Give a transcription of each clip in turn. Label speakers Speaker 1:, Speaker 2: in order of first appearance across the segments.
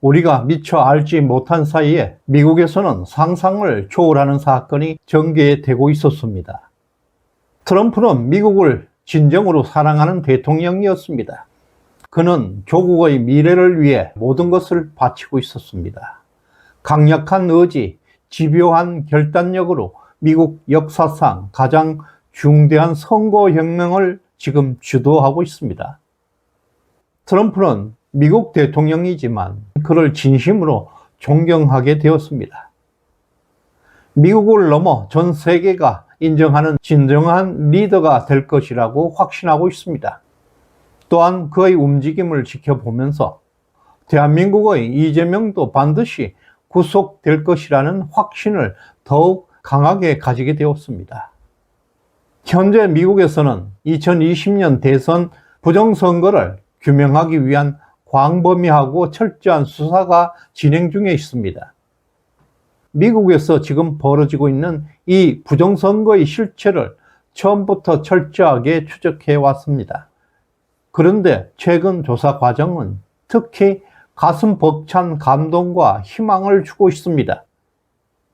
Speaker 1: 우리가 미처 알지 못한 사이에 미국에서는 상상을 초월하는 사건이 전개되고 있었습니다. 트럼프는 미국을 진정으로 사랑하는 대통령이었습니다. 그는 조국의 미래를 위해 모든 것을 바치고 있었습니다. 강력한 의지, 집요한 결단력으로 미국 역사상 가장 중대한 선거혁명을 지금 주도하고 있습니다. 트럼프는 미국 대통령이지만 그를 진심으로 존경하게 되었습니다. 미국을 넘어 전 세계가 인정하는 진정한 리더가 될 것이라고 확신하고 있습니다. 또한 그의 움직임을 지켜보면서 대한민국의 이재명도 반드시 구속될 것이라는 확신을 더욱 강하게 가지게 되었습니다. 현재 미국에서는 2020년 대선 부정선거를 규명하기 위한 광범위하고 철저한 수사가 진행 중에 있습니다. 미국에서 지금 벌어지고 있는 이 부정선거의 실체를 처음부터 철저하게 추적해 왔습니다. 그런데 최근 조사 과정은 특히 가슴 벅찬 감동과 희망을 주고 있습니다.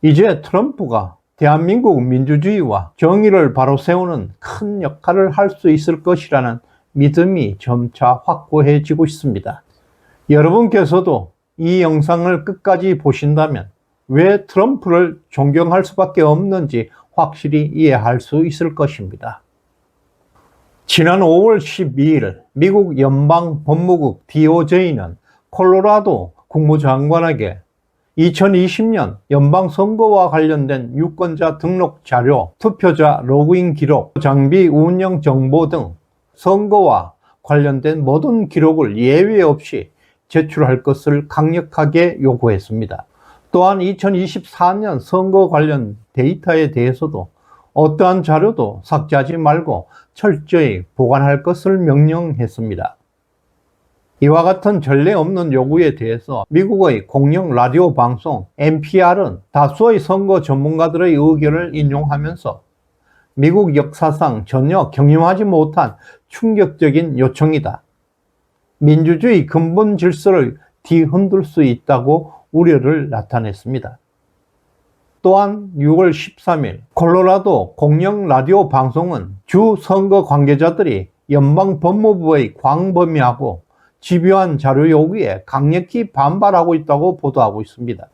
Speaker 1: 이제 트럼프가 대한민국 민주주의와 정의를 바로 세우는 큰 역할을 할 수 있을 것이라는 믿음이 점차 확고해지고 있습니다. 여러분께서도 이 영상을 끝까지 보신다면 왜 트럼프를 존경할 수밖에 없는지 확실히 이해할 수 있을 것입니다. 지난 5월 12일 미국 연방 법무국 DOJ는 콜로라도 국무장관에게 2020년 연방선거와 관련된 유권자 등록 자료, 투표자 로그인 기록, 장비 운영 정보 등 선거와 관련된 모든 기록을 예외 없이 제출할 것을 강력하게 요구했습니다. 또한 2024년 선거 관련 데이터에 대해서도 어떠한 자료도 삭제하지 말고 철저히 보관할 것을 명령했습니다. 이와 같은 전례 없는 요구에 대해서 미국의 공영 라디오 방송 NPR은 다수의 선거 전문가들의 의견을 인용하면서 미국 역사상 전혀 경험하지 못한 충격적인 요청이다. 민주주의 근본 질서를 뒤흔들 수 있다고 우려를 나타냈습니다. 또한 6월 13일 콜로라도 공영 라디오 방송은 주 선거 관계자들이 연방 법무부의 광범위하고 집요한 자료 요구에 강력히 반발하고 있다고 보도하고 있습니다.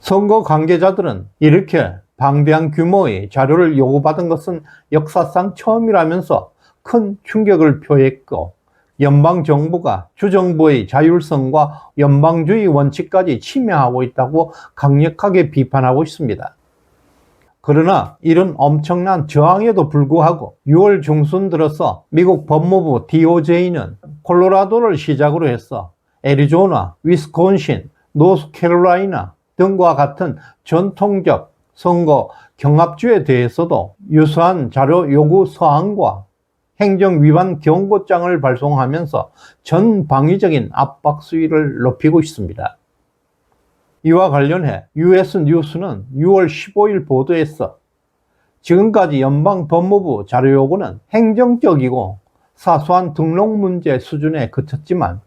Speaker 1: 선거 관계자들은 이렇게 방대한 규모의 자료를 요구받은 것은 역사상 처음이라면서 큰 충격을 표했고 연방정부가 주정부의 자율성과 연방주의 원칙까지 침해하고 있다고 강력하게 비판하고 있습니다. 그러나 이런 엄청난 저항에도 불구하고 6월 중순 들어서 미국 법무부 DOJ는 콜로라도를 시작으로 해서 애리조나, 위스콘신, 노스캐롤라이나 등과 같은 전통적 선거 경합주에 대해서도 유사한 자료 요구 서한과 행정 위반 경고장을 발송하면서 전방위적인 압박 수위를 높이고 있습니다. 이와 관련해 US 뉴스는 6월 15일 보도에서 지금까지 연방 법무부 자료 요구는 행정적이고 사소한 등록 문제 수준에 그쳤지만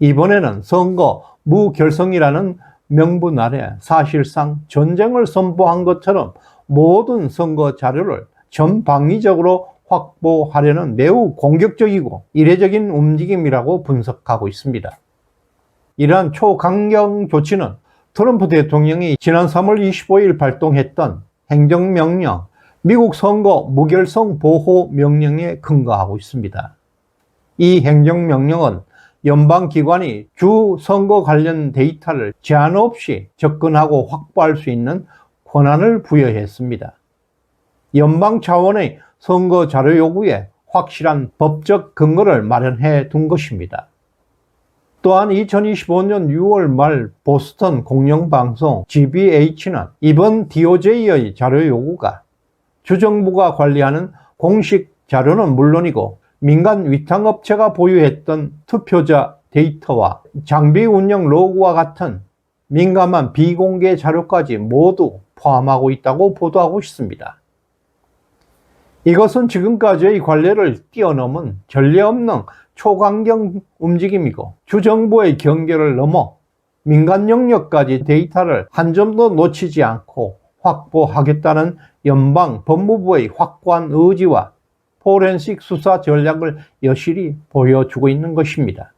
Speaker 1: 이번에는 선거 무결성이라는 명분 아래 사실상 전쟁을 선포한 것처럼 모든 선거 자료를 전방위적으로 확보하려는 매우 공격적이고 이례적인 움직임이라고 분석하고 있습니다. 이러한 초강경 조치는 트럼프 대통령이 지난 3월 25일 발동했던 행정명령, 미국 선거 무결성 보호 명령에 근거하고 있습니다. 이 행정명령은 연방기관이 주 선거 관련 데이터를 제한 없이 접근하고 확보할 수 있는 권한을 부여했습니다. 연방 차원의 선거 자료 요구에 확실한 법적 근거를 마련해 둔 것입니다. 또한 2025년 6월 말 보스턴 공영방송 GBH는 이번 DOJ의 자료 요구가 주정부가 관리하는 공식 자료는 물론이고 민간 위탁업체가 보유했던 투표자 데이터와 장비 운영 로그와 같은 민감한 비공개 자료까지 모두 포함하고 있다고 보도하고 있습니다. 이것은 지금까지의 관례를 뛰어넘은 전례 없는 초강경 움직임이고 주정부의 경계를 넘어 민간 영역까지 데이터를 한 점도 놓치지 않고 확보하겠다는 연방 법무부의 확고한 의지와 포렌식 수사 전략을 여실히 보여주고 있는 것입니다.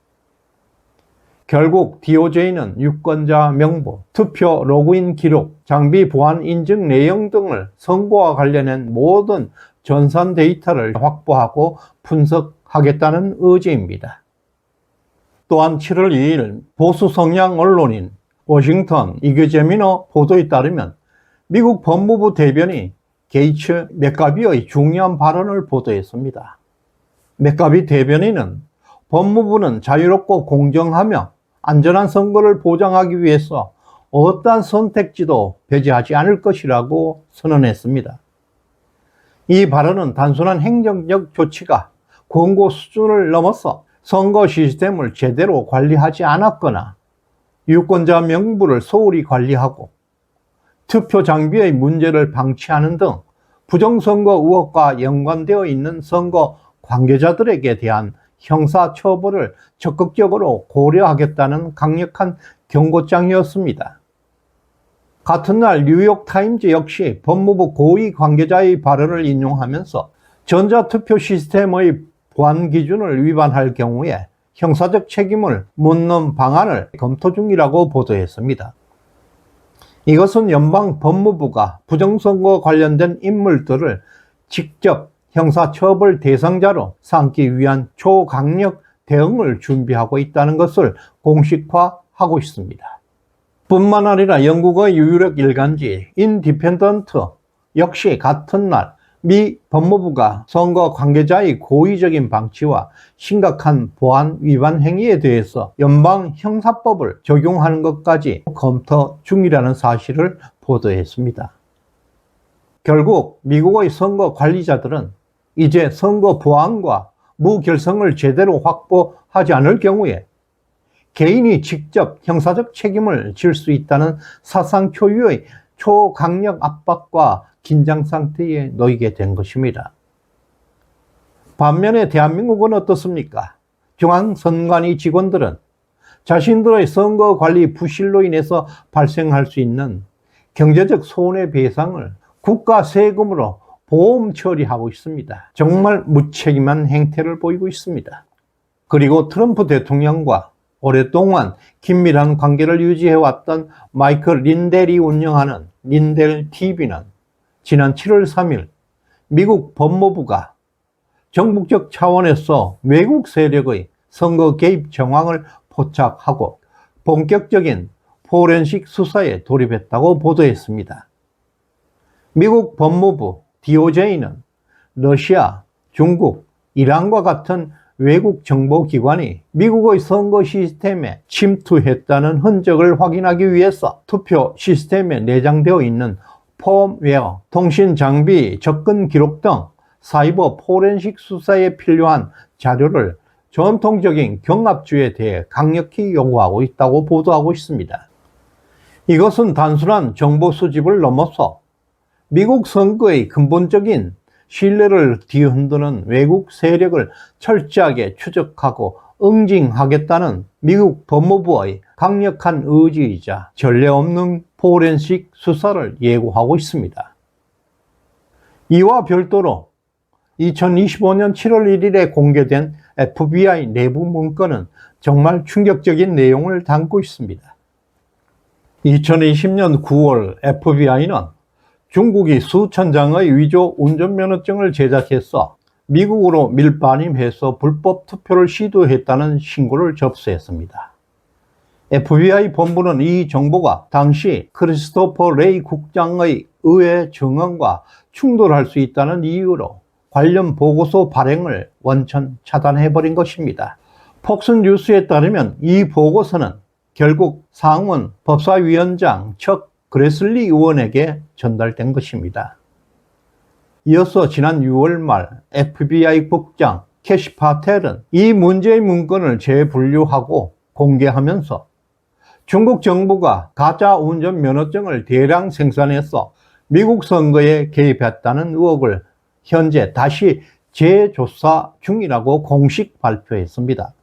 Speaker 1: 결국 DOJ는 유권자 명부, 투표 로그인 기록, 장비 보안 인증 내용 등을 선거와 관련한 모든 전산 데이터를 확보하고 분석하겠다는 의지입니다. 또한 7월 2일 보수 성향 언론인 워싱턴 이규재민어 보도에 따르면 미국 법무부 대변이 게이츠 맥가비의 중요한 발언을 보도했습니다. 맥가비 대변인은 법무부는 자유롭고 공정하며 안전한 선거를 보장하기 위해서 어떠한 선택지도 배제하지 않을 것이라고 선언했습니다. 이 발언은 단순한 행정적 조치가 권고 수준을 넘어서 선거 시스템을 제대로 관리하지 않았거나 유권자 명부를 소홀히 관리하고 투표 장비의 문제를 방치하는 등 부정선거 의혹과 연관되어 있는 선거 관계자들에게 대한 형사 처벌을 적극적으로 고려하겠다는 강력한 경고장이었습니다. 같은 날 뉴욕타임즈 역시 법무부 고위 관계자의 발언을 인용하면서 전자투표 시스템의 보안 기준을 위반할 경우에 형사적 책임을 묻는 방안을 검토 중이라고 보도했습니다. 이것은 연방 법무부가 부정선거 관련된 인물들을 직접 형사처벌 대상자로 삼기 위한 초강력 대응을 준비하고 있다는 것을 공식화하고 있습니다. 뿐만 아니라 영국의 유력 일간지 인디펜던트 역시 같은 날 미 법무부가 선거 관계자의 고의적인 방치와 심각한 보안 위반 행위에 대해서 연방 형사법을 적용하는 것까지 검토 중이라는 사실을 보도했습니다. 결국 미국의 선거 관리자들은 이제 선거 보안과 무결성을 제대로 확보하지 않을 경우에 개인이 직접 형사적 책임을 질 수 있다는 사상 초유의 초강력 압박과 긴장 상태에 놓이게 된 것입니다. 반면에 대한민국은 어떻습니까? 중앙선관위 직원들은 자신들의 선거 관리 부실로 인해서 발생할 수 있는 경제적 손해배상을 국가 세금으로 보험 처리하고 있습니다. 정말 무책임한 행태를 보이고 있습니다. 그리고 트럼프 대통령과 오랫동안 긴밀한 관계를 유지해왔던 마이클 린델이 운영하는 린델 TV는 지난 7월 3일 미국 법무부가 정북적 차원에서 외국 세력의 선거 개입 정황을 포착하고 본격적인 포렌식 수사에 돌입했다고 보도했습니다. 미국 법무부 DOJ는 러시아, 중국, 이란과 같은 외국 정보기관이 미국의 선거 시스템에 침투했다는 흔적을 확인하기 위해서 투표 시스템에 내장되어 있는 폼웨어, 통신 장비, 접근 기록 등 사이버 포렌식 수사에 필요한 자료를 전통적인 경합주에 대해 강력히 요구하고 있다고 보도하고 있습니다. 이것은 단순한 정보 수집을 넘어서 미국 선거의 근본적인 신뢰를 뒤흔드는 외국 세력을 철저하게 추적하고 응징하겠다는 미국 법무부의 강력한 의지이자 전례 없는 포렌식 수사를 예고하고 있습니다. 이와 별도로 2025년 7월 1일에 공개된 FBI 내부 문건은 정말 충격적인 내용을 담고 있습니다. 2020년 9월 FBI는 중국이 수천 장의 위조 운전면허증을 제작해서 미국으로 밀반입해서 불법 투표를 시도했다는 신고를 접수했습니다. FBI 본부는 이 정보가 당시 크리스토퍼 레이 국장의 의회 증언과 충돌할 수 있다는 이유로 관련 보고서 발행을 원천 차단해버린 것입니다. 폭스뉴스에 따르면 이 보고서는 결국 상원 법사위원장 척 그레슬리 의원에게 전달된 것입니다. 이어서 지난 6월 말 FBI 국장 캐시 파텔은 이 문제의 문건을 재분류하고 공개하면서 중국 정부가 가짜 운전 면허증을 대량 생산해서 미국 선거에 개입했다는 의혹을 현재 다시 재조사 중이라고 공식 발표했습니다.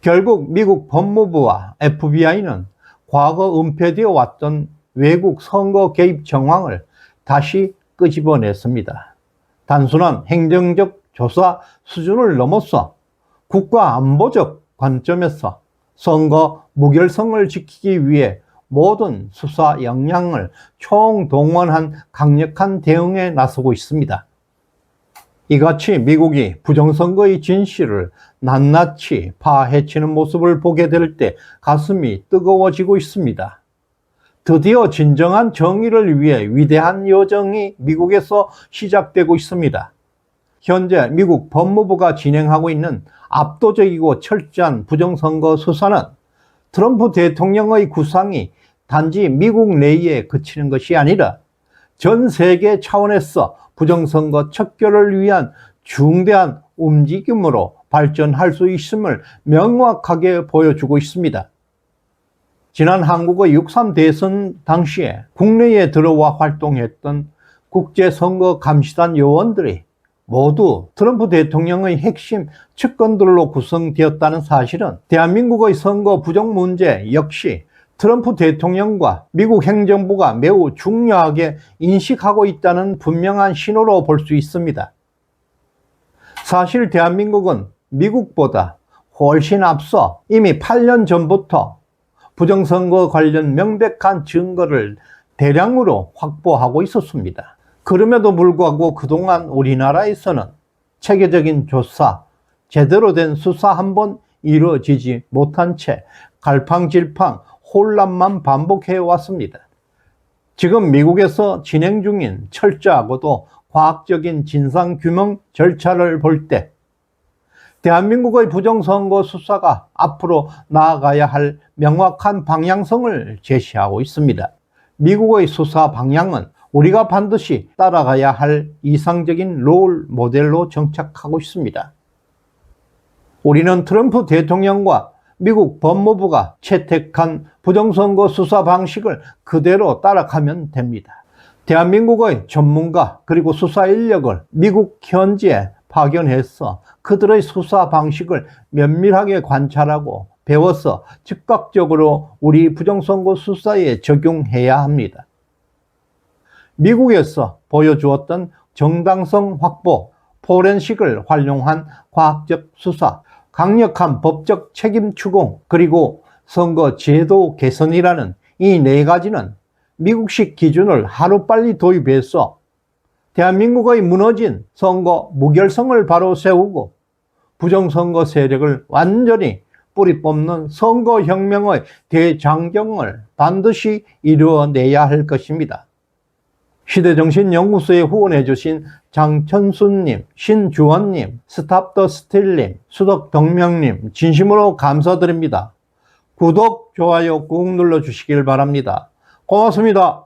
Speaker 1: 결국 미국 법무부와 FBI는 과거 은폐되어 왔던 외국 선거 개입 정황을 다시 끄집어냈습니다. 단순한 행정적 조사 수준을 넘어서 국가 안보적 관점에서 선거 무결성을 지키기 위해 모든 수사 역량을 총동원한 강력한 대응에 나서고 있습니다. 이같이 미국이 부정선거의 진실을 낱낱이 파헤치는 모습을 보게 될 때 가슴이 뜨거워지고 있습니다. 드디어 진정한 정의를 위해 위대한 여정이 미국에서 시작되고 있습니다. 현재 미국 법무부가 진행하고 있는 압도적이고 철저한 부정선거 수사는 트럼프 대통령의 구상이 단지 미국 내에 그치는 것이 아니라 전 세계 차원에서 부정선거 척결을 위한 중대한 움직임으로 발전할 수 있음을 명확하게 보여주고 있습니다. 지난 한국의 6.3 대선 당시에 국내에 들어와 활동했던 국제선거감시단 요원들이 모두 트럼프 대통령의 핵심 측근들로 구성되었다는 사실은 대한민국의 선거 부정 문제 역시 트럼프 대통령과 미국 행정부가 매우 중요하게 인식하고 있다는 분명한 신호로 볼 수 있습니다. 사실 대한민국은 미국보다 훨씬 앞서 이미 8년 전부터 부정선거 관련 명백한 증거를 대량으로 확보하고 있었습니다. 그럼에도 불구하고 그동안 우리나라에서는 체계적인 조사, 제대로 된 수사 한 번 이루어지지 못한 채 갈팡질팡 혼란만 반복해 왔습니다. 지금 미국에서 진행 중인 철저하고도 과학적인 진상규명 절차를 볼 때 대한민국의 부정선거 수사가 앞으로 나아가야 할 명확한 방향성을 제시하고 있습니다. 미국의 수사 방향은 우리가 반드시 따라가야 할 이상적인 롤 모델로 정착하고 있습니다. 우리는 트럼프 대통령과 미국 법무부가 채택한 부정선거 수사 방식을 그대로 따라가면 됩니다. 대한민국의 전문가 그리고 수사 인력을 미국 현지에 파견해서 그들의 수사 방식을 면밀하게 관찰하고 배워서 즉각적으로 우리 부정선거 수사에 적용해야 합니다. 미국에서 보여주었던 정당성 확보, 포렌식을 활용한 과학적 수사, 강력한 법적 책임 추궁, 그리고 선거 제도 개선이라는 이 네 가지는 미국식 기준을 하루빨리 도입해서 대한민국의 무너진 선거 무결성을 바로 세우고 부정선거 세력을 완전히 뿌리 뽑는 선거혁명의 대장경을 반드시 이루어내야 할 것입니다. 시대정신연구소에 후원해주신 장천순님, 신주원님, 스탑더스틸님, 수덕덕명님, 진심으로 감사드립니다. 구독, 좋아요 꾹 눌러주시길 바랍니다. 고맙습니다.